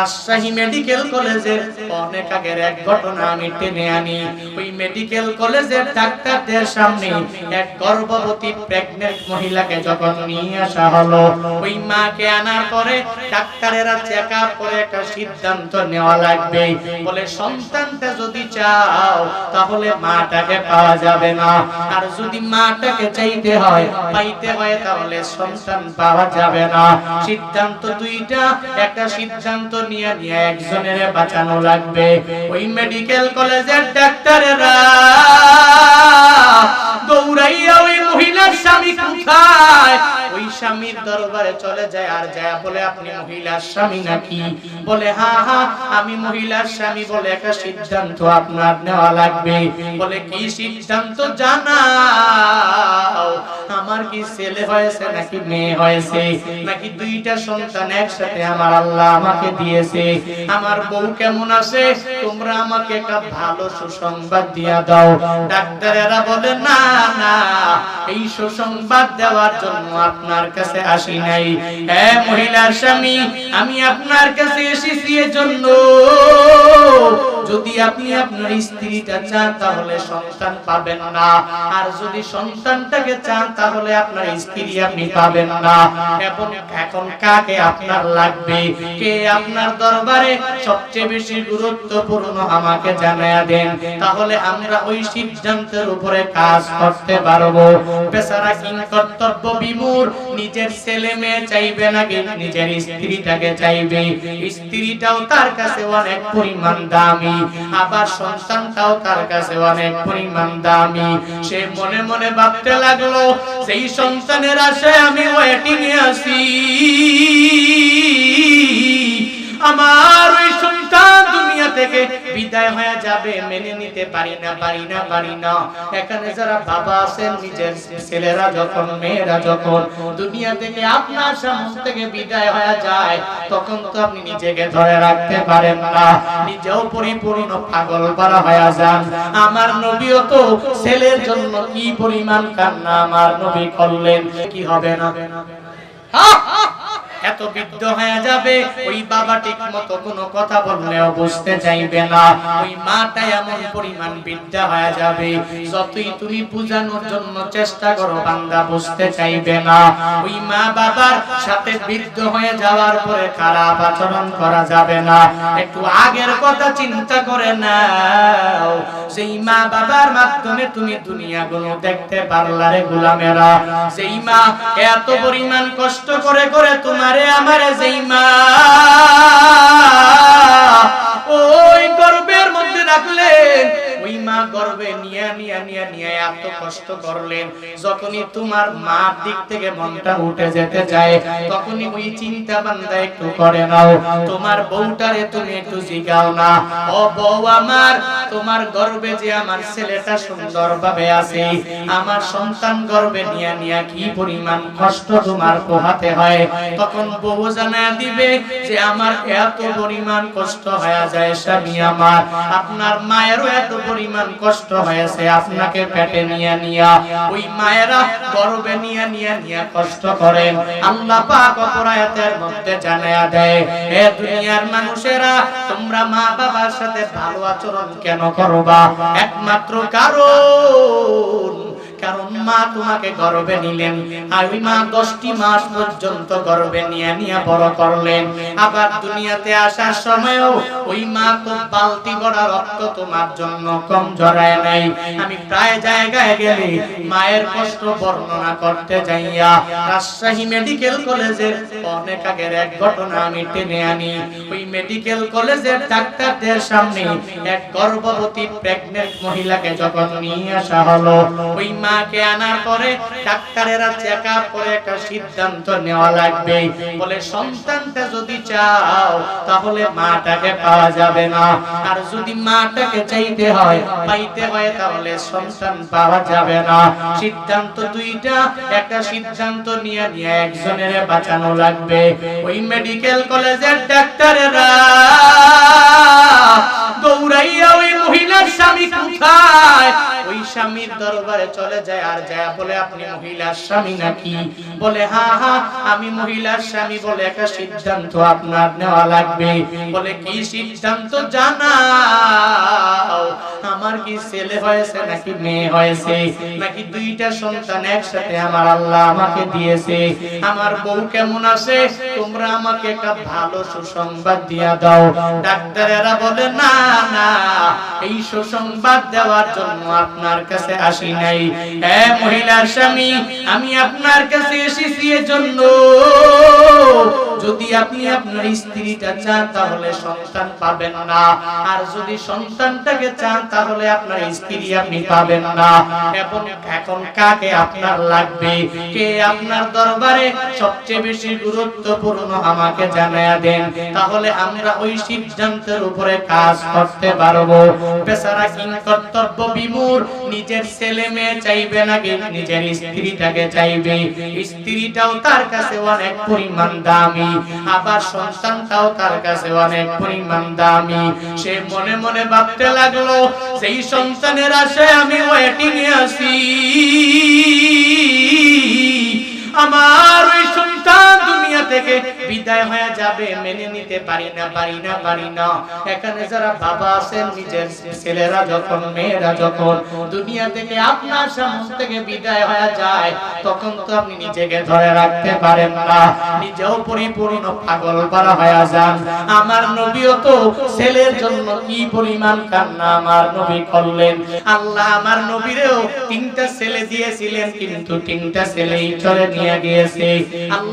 Rajshahi medical কলেজের অনেক আগের এক ঘটনা আমি টেনে আনি। ওই মেডিকেল কলেজের ডাক্তারদের সামনে এক গর্ভবতী প্রেগনেন্ট মহিলাকে যখন নিয়ে আসা হলো, ওই মাকে আনার পরে ডাক্তারেরা চেক আপ করে একটা সিদ্ধান্ত নেওয়া লাগবে। বলে, সন্তানটা যদি চাও, তাহলে মাটাকে পাওয়া যাবে না। আর যদি মাটাকে চাইতে হয়, পাইতে হয়, তাহলে সন্তান পাওয়া যাবে না। সিদ্ধান্ত দুইটা, একটা সিদ্ধান্ত নিয়ে নিয়ে একজনের বাঁচানো লাগবে। ওই মেডিকেল কলেজের ডাক্তারেরা দৌড়াইয়া ওই মহিলার স্বামী কোথায়? ওই স্বামীর দরবারে চলে যায় আর যায় বলে, আপনি মহিলার স্বামী নাকি? বলে আমি মহিলার স্বামী বলে একটা সিদ্ধান্ত আপনার নেওয়া লাগবে। বলে, কি সিদ্ধান্ত আমার কি ছেলে হয়েছে নাকি মেয়ে হয়েছে? নাকি দুইটা সন্তান একসাথে আমার আল্লাহ আমাকে দিয়েছে? আমার বউ কেমন আছে? তোমরা আমাকে একটা ভালো সুসংবাদ দিয়া দাও। ডাক্তারেরা বলে, না না, এই সুসংবাদ দেওয়ার জন্য আপনার কাছে আসি নাই। হ্যাঁ মহিলার স্বামী, আমি আপনার কাছে এসেছি এজন্য। আপনি আপনার স্ত্রীটা চান, তাহলে সন্তান পাবেন না। আর যদি সন্তানটাকে চান, তাহলে আপনার স্ত্রী আপনি পাবেন না। এখন এখন কাকে আপনার লাগবে? কে আপনার দরবারে সবচেয়ে বেশি গুরুত্বপূর্ণ আমাকে জানায়া দেন? তাহলে আমরা ওই সিদ্ধান্তের উপরে কাজ করতে পারব। বেচারা কর্তব্য বিমূর, নিজের ছেলে মেয়ে চাইবে নাকি নিজের স্ত্রীটাকে চাইবে? স্ত্রীটাও তার কাছে অনেক পরিমাণ দামি। আবার সন্তানটাও তার কাছে অনেক পরিমাণ দামি সে মনে মনে ভাবতে লাগল সেই সন্তানের আসে আমি ওয়েটিং এ আছি, আমার ওই সন্তান দুনিয়া থেকে বিদায় হয়ে যাবে, মেনে নিতে পারি না পারি না পারি না। এখানে যারা বাবা আছেন, নিজের ছেলেরা যখন, মেয়েরা যখন দুনিয়া থেকে আপনার সামনে থেকে বিদায় হয়ে যায়, তখন তো আপনি নিজেকে ধরে রাখতে পারেন না। নিজেও পরিপূর্ণ পাগল পারা হয়ে যান। আমার নবীও তো ছেলের জন্য কি পরিমাণ কান্না আমার নবী করলেন, কি হবে না? হা! এত বৃদ্ধ হয়ে যাবে, ওই বাবা ঠিক মতো কোনো কথা বললেও বুঝতে চাইবে না। ওই মাটা এমন পরিমাণ বৃদ্ধা হয়ে যাবে, যতই তুমি বুঝানোর জন্য চেষ্টা করো, বান্দা বুঝতে চাইবে না। ওই মা বাবার সাথে বৃদ্ধ হয়ে যাওয়ার পরে খারাপ আচরণ করা যাবে না। একটু আগের কথা চিন্তা করে নাও সেই মা বাবার মাধ্যমে তুমি দুনিয়া গুলো দেখতে পারলারে গোলামেরা। সেই মা এত পরিমাণ কষ্ট করে করে তোমারে আমারে যেই ওই গর্বের মধ্যে রাখলেন, ওই মা গর্বে নিয়ে নিয়ে নিয়ে নিয়ে এত কষ্ট করলেন। যখনই তোমার মা দিক থেকে মনটা উঠে যেতে যায় তখনই ওই চিন্তা বান্দা একটু করে নাও। তোমার বউটারে তুমি একটু জিগাও না। ও বউ আমার তোমার গর্বে যে আমার ছেলেটা সুন্দর ভাবে আছে, আমার সন্তান গর্বে নিয়ে নিয়ে কি পরিমাণ কষ্ট তোমার পোহাতে হয়? তখন বউ জানা দিবে যে আমার এত পরিমাণ কষ্ট হয়ে যায় স্বামী আমার। আপনার মায়েরও এত পরিমাণ কষ্ট হয়েছে, আপনাকে পেটে নিয়ে নিয়া। ওই মায়েরা গর্বে নিয়ে নিয়ে নিয়ে কষ্ট করেন। আল্লাহ পাক অপরায়তের মধ্যে জানায়া দেয় হে দুনিয়ার মানুষেরা, তোমরা মা বাবার সাথে ভালো আচরণ কেন করবা? একমাত্র কারও মা তোমাকে গর্বে নিলেন। আর ওই মা দশটি মাস পর্যন্ত গর্বে নিয়ে নিয়ে বড় করলেন। আবার দুনিয়াতে আসার সময়ও ওই মা তো বালতি ভরা রক্ত তোমার জন্য কম জড়ায় নাই। আমি প্রায় জায়গায় গেলে মায়ের কষ্ট বর্ণনা করতে যাইয়া রাজশাহী মেডিকেল কলেজের অনেক আগের এক ঘটনা আমি টেনে আনি। ওই মেডিকেল কলেজের ডাক্তারদের সামনে এক গর্ভবতী প্রেগনেন্ট মহিলাকে যখন নিয়ে আসা হলো। ওই মাকে আনার পরে ডাক্তারেরা চেক আপ করে একটা সিদ্ধান্ত নেওয়া লাগবে। বলে, সন্তানটা যদি চাও, তাহলে মাটাকে পাওয়া যাবে না। আর যদি মাটাকে চাইতে হয়, পাইতে হয়, তাহলে সন্তান পাওয়া যাবে না। সিদ্ধান্ত দুইটা, একটা সিদ্ধান্ত নিয়ে নিয়ে একজনের বাঁচানো লাগবে। ওই মেডিকেল কলেজের ডাক্তারেরা দৌড়াইয়া ওই মহিলার স্বামী কোথায়? ওই স্বামীর দরবারে চলে যায়, আর যায় বলে, আপনি মহিলার স্বামী নাকি? বলে হ্যাঁ হ্যাঁ আমি মহিলার স্বামী বলে একটা সিদ্ধান্ত আপনার নেওয়া লাগবে। বলে, কি সিদ্ধান্ত? জানাও, আমার কি ছেলে হয়েছে নাকি মেয়ে হয়েছে? নাকি দুইটা সন্তান একসাথে আমার আল্লাহ আমাকে দিয়েছে? আমার বউ কেমন আছে? তোমরা আমাকে একটা ভালো সুসংবাদ দিয়া দাও। ডাক্তারেরা বলে, না না, এই সুসংবাদ দেওয়ার জন্য আপনার কাছে আসি নাই। হ্যাঁ মহিলার স্বামী, আমি আপনার কাছে এসেছি এজন্য। যদি আপনি আপনার স্ত্রীটা চান, তাহলে সন্তান পাবেন না। আর যদি সন্তানটাকে চান, তাহলে আপনার স্ত্রী আপনি পাবেন না। এবং এখন কাকে আপনার লাগবে? কে আপনার দরবারে সবচেয়ে বেশি গুরুত্বপূর্ণ আমাকে জানায়া দেন? তাহলে আমরা ওই সিদ্ধান্তের উপরে কাজ করতে পারব। বেচারা কিং কর্তব্য বিমূর নিজের ছেলে মেয়ে চাইবে নাকি? নিজের স্ত্রীটাকে চাইবে। স্ত্রীটাও তার কাছে অনেক পরিমাণ দামি। আবার সন্তানটাও তার কাছে অনেক পরিমাণ দামি। সে মনে মনে ভাবতে লাগল সেই সন্তানের আশায় আমি ওয়েটিং এ আছি, আমার ওই সন্তান দুনিয়া থেকে বিদায় হয়ে যাবে, মেনে নিতে পারি না পারি না পারি না। এখানে যারা বাবা আছেন, নিজের ছেলেরা যখন, মেয়েরা যখন দুনিয়া থেকে আপনার সামনে থেকে বিদায় হয়ে যায়, তখন তো আপনি নিজেকে ধরে রাখতে পারেন না। নিজেও পরিপূর্ণ পাগল করা হয়ে যান। আমার নবীও তো ছেলের জন্য কি পরিমাণ কান্না আমার নবী করলেন। আল্লাহ আমার নবীরেও তিনটা ছেলে দিয়েছিলেন, কিন্তু তিনটা ছেলেই চলে নিয়ে গিয়েছে। আল্লাহ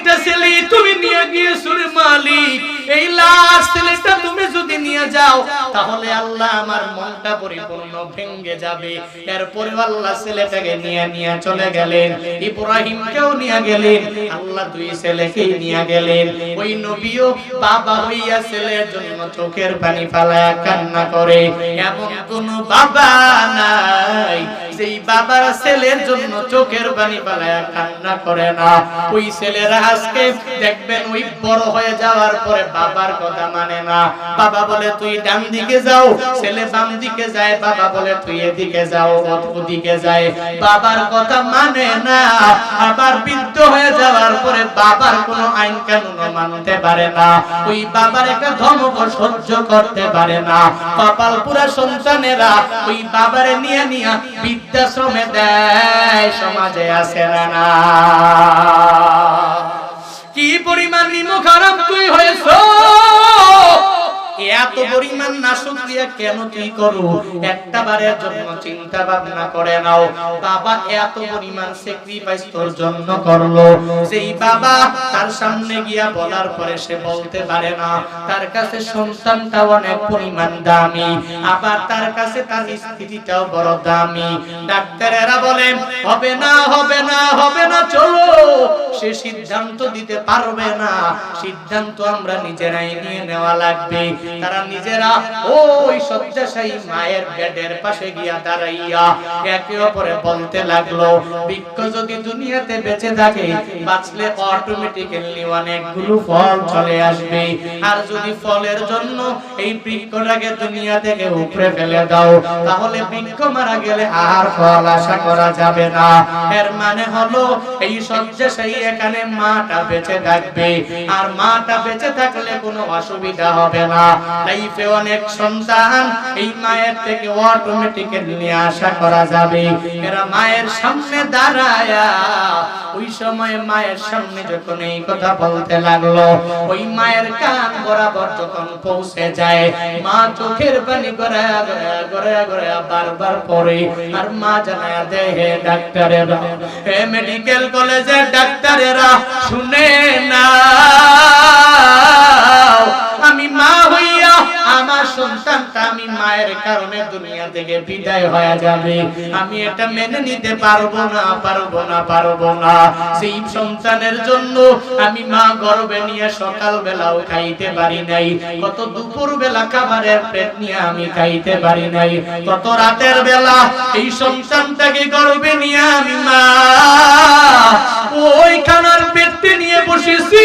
ওই ছেলে তুমি নিয়ে গিয়েছো রে মালিক। এই লাশ ছেলেটা তুমি যদি নিয়ে যাও, তাহলে আল্লাহ আমার মনটা পরিপূর্ণ ভেঙ্গে যাবে। এরপরে আল্লাহ ছেলেটাকে নিয়ে নিয়ে চলে গেলেন। ইব্রাহিমকেও নিয়ে গেলেন। আল্লাহ দুই ছেলেকেই নিয়ে গেলেন। ওই নবীও বাবা হইয়া ছেলের জন্য চোখের পানি ফালায়া কান্না করে। এমন কোন বাবা নাই। যেই বাবার ছেলের জন্য চোখের পানি ফালায়া কান্না করে না, ওই ছেলেরা আজকে দেখবেন ওই বড় হয়ে যাওয়ার পরে বাবার কথা মানে না। বাবা বলে, তুই ডান দিকে যাও। ছেলে বাম দিকে যায়, বাবা বলে, তুই এদিকে যাও ওদিকে যায়। বাবার কথা মানে না। আবার বৃদ্ধ হয়ে যাওয়ার পরে বাবার কোনো আইন কানুন মানতে পারে না। ওই বাবার একটা ধমক সহ্য করতে পারে না। কপাল পুরা সন্তানেরা ওই বাবারে নিয়ে নিয়ে বৃদ্ধাশ্রমে দেয় সমাজে আসে না। পরিমাণ না শুকরিয়া কেন তুই করো? একটা বারের জন্য চিন্তা ভাবনা করে নাও। বাবা এত পরিমাণ স্যাক্রিফাইস তোর জন্য করল। যেই বাবা তার সামনে গিয়া বলার পরে সে বলতে পারে না, তার কাছে সন্তানটা অনেক পরিমাণ দামি, আবার তার কাছে তার স্ত্রীটাও বড় দামি। ডাক্তারেরা বলেন হবে না হবে না হবে না, চলো। সে সিদ্ধান্ত দিতে পারবে না। সিদ্ধান্ত আমরা নিজেরাই নিয়ে নেওয়া লাগবে। তারা নিজেরা ওই শয্যাশায়ী মায়ের বেডের পাশে গিয়া দাঁড়াইয়া একে অপরে বলতে লাগল বৃক্ষ যদি দুনিয়াতে বেঁচে থাকে, বাঁচলে অটোমেটিক্যালি অনেকগুলো ফল চলে আসবে। আর যদি ফলের জন্য এই বৃক্ষটাকে দুনিয়া থেকে উপরে ফেলে দাও, তাহলে বৃক্ষ মারা গেলে আর ফল আশা করা যাবে না। এর মানে হলো, এই শয্যাশায়ী এখানে মাটা বেঁচে থাকবে। আর মাটা বেঁচে থাকলে কোনো অসুবিধা হবে না। লাইফে অনেক সন্তান এই মায়ের থেকে অটোমেটিক্যালি আশা করা যাবে। এরা মায়ের সামনে দাঁড়ায়া ওই সময় মায়ের সামনে যখন এই কথা বলতে লাগল, ওই মায়ের কান বরাবর যখন পৌঁছে যায়, মা চোখের পানি করে বারবার পরে আর মা জানায় দেহে ডাক্তারেরা, হে মেডিকেল কলেজের ডাক্তারেরা, শুনে না আমি মা হইয়া আমার সন্তানটা আমি মায়ের কারণে দুনিয়া থেকে বিদায় হয়ে যাবে। আমি এটা মেনে নিতে পারব না পারব না পারব না। সেই সন্তানের জন্য আমি মা গর্বে নিয়ে সকাল বেলাও খাইতে পারি নাই। কত দুপুর বেলা খাবারের পেট নিয়ে আমি খাইতে পারি নাই। কত রাতের বেলা এই সন্তানটাকে গর্বে নিয়ে আমি মা ওই খানার পেটে নিয়ে বসেছি।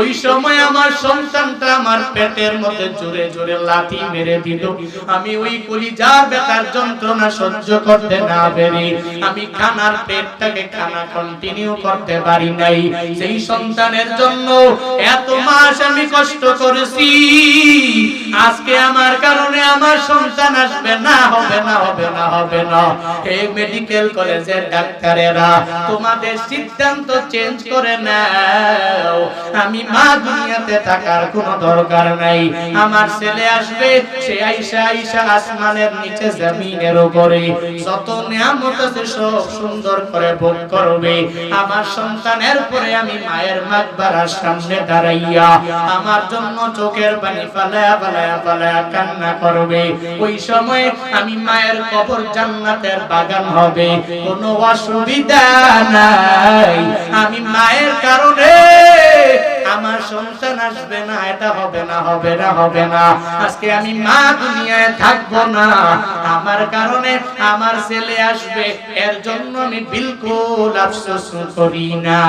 ওই সময় আমার সন্তানটা আমার পেটের মধ্যে জোরে জোরে লাথি মেরে দিল। আমি ওই কলিজার বেতার যন্ত্রণা সহ্য করতে না পেরে আমি খানার পেটটাকে খানা কন্টিনিউ করতে পারি নাই। সেই সন্তানের জন্য এত মাস আমি কষ্ট করেছি। আজকে আমার কারণে আমার সন্তান আসবে না, হবে না হবে না হবে না। এই মেডিকেল কলেজের ডাক্তারেরা, তোমাদের সিদ্ধান্ত চেঞ্জ করে নাও। আমি মা দুনিয়াতে থাকার কোনো দরকার নাই। আমার ছেলে আসবে, সে আইসা আইসা আসমানের নিচে জমিনের উপরে। যত নিয়ামত আছে সব সুন্দর করে ভোগ করবে। আমার সন্তানের পরে আমি মায়ের মাকবারার সামনে দাঁড়াইয়া আমার জন্য চোখের পানি ফালায়া ফালায়া ফালায়া কান্না করবে। ওই সময় আমি মায়ের কবর জান্নাতের বাগান হবে। কোনো অসুবিধা নাই। আমি মায়ের কারণে আমার সন্তান আসবে না, এটা হবে না হবে না হবে না। আজকে আমি মা দুনিয়ায় থাকব না। আমার কারণে আমার ছেলে আসবে, এর জন্য আমি বিলকুল আফসোস করি না।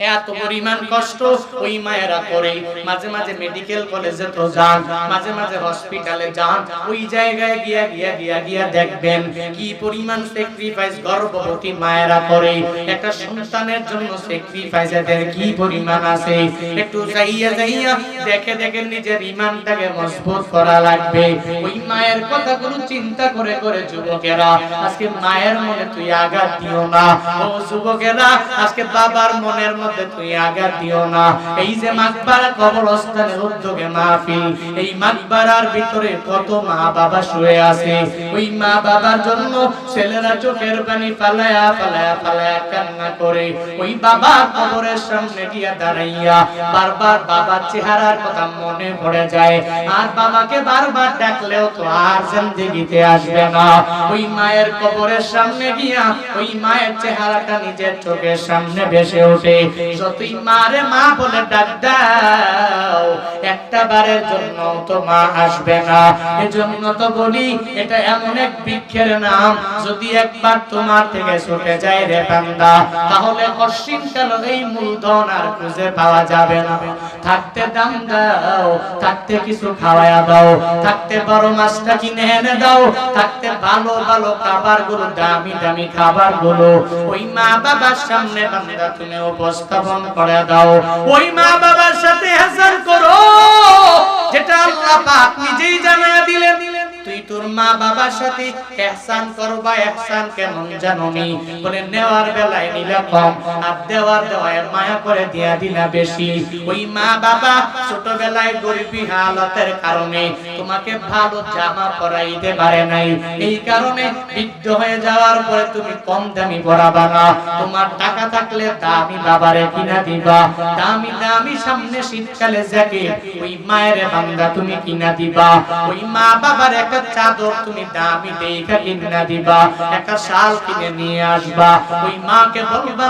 এত পরিমাণ কষ্ট ওই মায়েরা করে। মাঝে মাঝে মেডিকেল কলেজে তো যান মাঝে মাঝে হসপিটালে যান। ওই জায়গায় গিয়া গিয়া গিয়া গিয়া দেখবেন কি পরিমাণ স্যাক্রিফাইস গর্ভবতী মায়েরা করে। একটা সন্তানের জন্য স্যাক্রিফাইস এদের কি পরিমাণ আছে? একটু যাইয়া যাইয়া দেখে দেখে নিজের ইমানটাকে মজবুত করা লাগবে। ওই মায়ের কথাগুলো চিন্তা করে করে যুবকেরা আজকে মায়ের মনে তুই আঘাত দিও না। ও যুবকেরা আজকে বাবার মনের মধ্যে তুই আঘাত দিও না। এই যে মাকবারা কবরস্থানের উদ্যোগে মাহফিল, এই মাকবারার ভিতরে কত মা বাবা শুয়ে আছে। ওই মা বাবার জন্য ছেলেরা চোখের পানি ফালায়া ফালায়া ফালায়া কান্না করে। ওই বাবা কবরের সামনে গিয়া দাঁড়াইয়া বারবার বাবার চেহারার কথা মনে পড়ে যায়। আর বাবাকে বারবার ডাকলেও তো আর জিন্দেগিতে আসবে না। ওই মায়ের কবরের সামনে গিয়া, ওই মায়ের চেহারাটা নিজের চোখের সামনে ভেসে ওঠে। যতই মারে মা বলে ডাক দাও, একটা বারের জন্য তো মা আসবে না। এজন্য তো বলি, এটা এমন এক বৃক্ষের নাম, যদি একবার তোমার থেকে ছুটে যায় রে বান্দা, তাহলে অসীম কাল এই মূলধন আর খুঁজে পাওয়া যাবে না? থাকতে দাম দাও, থাকতে কিছু খাওয়ায়া দাও, থাকতে বড় মাছটা কিনে এনে দাও, থাকতে ভালো ভালো খাবারগুলো দামি দামি খাবারগুলো ওই মা বাবার সামনে বান্দা, তুমি উপস্থাপন করে দাও। ওই মা বাবার সাথে হাসান করো, যেটা আল্লাহ পাক নিজেই জানায়া দিলেন। তুই তোর মা বাবার সাথে ihsan করবা ihsan কেমন জানোনি? বলে, নেওয়ার বেলায় নিলে কম, আর দেওয়ার দেওয়ায় মায়া করে দিয়া দিলা বেশি। ওই মা বাবা ছোটবেলায় গরিবী হালতের কারণে তোমাকে ভালো জামা পরাইতে পারে নাই। এই কারণে বৃদ্ধ হয়ে যাওয়ার পরে তুমি কম দামি পরাবা না। তোমার টাকা থাকলে দামি বাবারে কিনা দিবা। দামি দামি সামনে শীতকালে জ্যাকেট, ওই মায়ের বান্দা তুমি কিনা দিবা। ওই মা বাবার একটা চাদর তুমি দামি দেখা কিনা দিবা একটা শাল কিনে নিয়ে আসবা। ওই মাকে বলবা